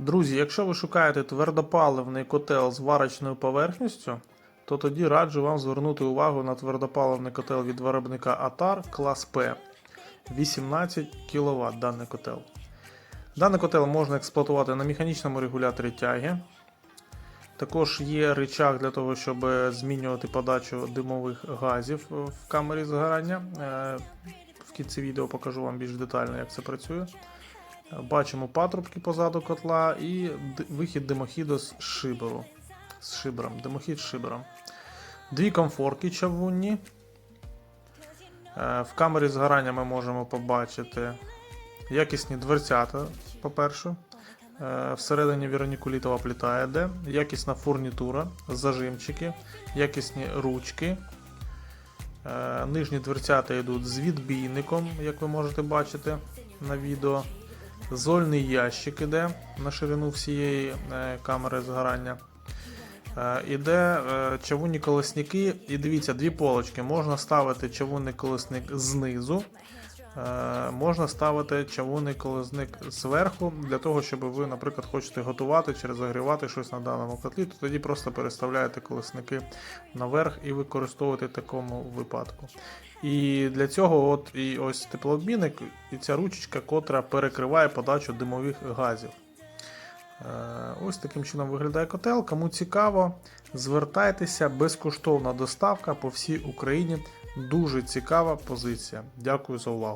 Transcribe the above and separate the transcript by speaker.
Speaker 1: Друзі, якщо ви шукаєте твердопаливний котел з варочною поверхністю, то тоді раджу вам звернути увагу на твердопаливний котел від виробника Атар клас П 18 кВт даний котел. Даний котел можна експлуатувати на механічному регуляторі тяги. Також є рычаг для того, щоб змінювати подачу димових газів в камері згорання. Е, В кінці відео покажу вам більш детально, як це працює. Бачимо патрубки позаду котла і вихід димохіду з шиберу. З шибером. Димохід з шибером. Дві комфорки чавунні. Е, В камері згорання ми можемо побачити якісні дверцята, по-перше. Е, Всередині віронікулітова плита йде, якісна фурнітура, зажимчики, якісні ручки. Е, Нижні дверцята йдуть з відбійником, як ви можете бачити на відео. Зольний ящик іде на ширину всієї е, камери згорання. Е, Іде е, чавунні колесники, і дивіться, дві полочки. Можна ставити чавунний колесник знизу, можна ставити чавунний колесник зверху, для того, щоб ви, наприклад, хочете готувати чи розігрівати щось на даному котлі, то тоді просто переставляєте колесники наверх і використовуєте в такому випадку. І для цього от і ось теплообмінник, і ця ручечка, котра перекриває подачу димових газів. Е, Ось таким чином виглядає котел. Кому цікаво, звертайтеся, безкоштовна доставка по всій Україні. Дуже цікава позиція. Дякую за увагу.